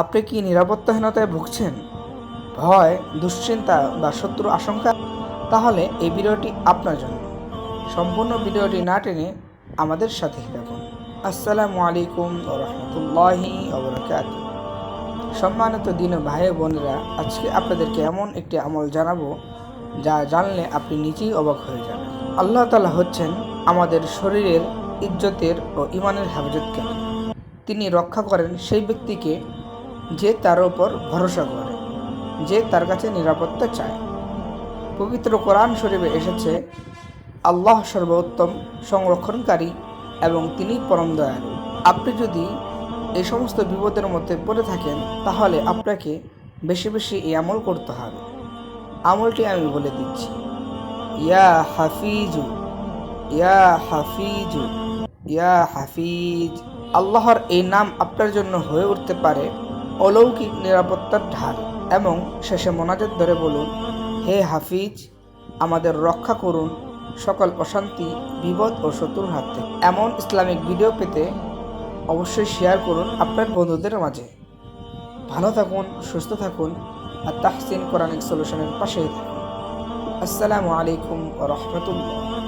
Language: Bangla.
আপনি কি নিরাপত্তাহীনতায় ভুগছেন? ভয়, দুশ্চিন্তা বা শত্রু আশঙ্কা? তাহলে এই ভিডিওটি আপনার জন্য। সম্পূর্ণ ভিডিওটি না টেনে আমাদের সাথে থাকুন। আসসালামু আলাইকুম ও রহমতুল্লাহি সম্মানিত দিন ভাই বোনেরা, আজকে আপনাদেরকে এমন একটি আমল জানাব যা জানলে আপনি নিজেই অবাক হয়ে যাবেন। আল্লাহ তালা হচ্ছেন আমাদের শরীরের ইজ্জতের ও ইমানের হেফাজতকারী তিনি রক্ষা করেন সেই ব্যক্তিকে যে তার উপর ভরসা করে, যে তার কাছে নিরাপত্তা চায়। পবিত্র কোরআন শরীফে এসেছে, আল্লাহ সর্বোত্তম সংরক্ষণকারী এবং তিনি পরম দয়ালু। আপনি যদি এই সমস্ত বিপদের মধ্যে পড়ে থাকেন, তাহলে আপনাকে বেশি বেশি এই আমল করতে হবে। আমলটি আমি বলে দিচ্ছি। ইয়া হাফিজু ইয়া হাফিজু, ইয়া হাফিজ। আল্লাহর এই নাম আপনার জন্য হয়ে উঠতে পারে অলৌকিক নিরাপত্তার ঢাল এবং শেষে মোনাজাত ধরে বলুন, হে হাফিজ, আমাদের রক্ষা করুন। সকল অশান্তি, বিপদ ও শত্রুর হাত থেকে। এমন ইসলামিক ভিডিও পেতে অবশ্যই শেয়ার করুন আপনার বন্ধুদের মাঝে। ভালো থাকুন, সুস্থ থাকুন আর তাহসিন কোরআনিক সলিউশনের পাশেই থাকুন। আসসালামু আলাইকুম রহমতুল্লাহ।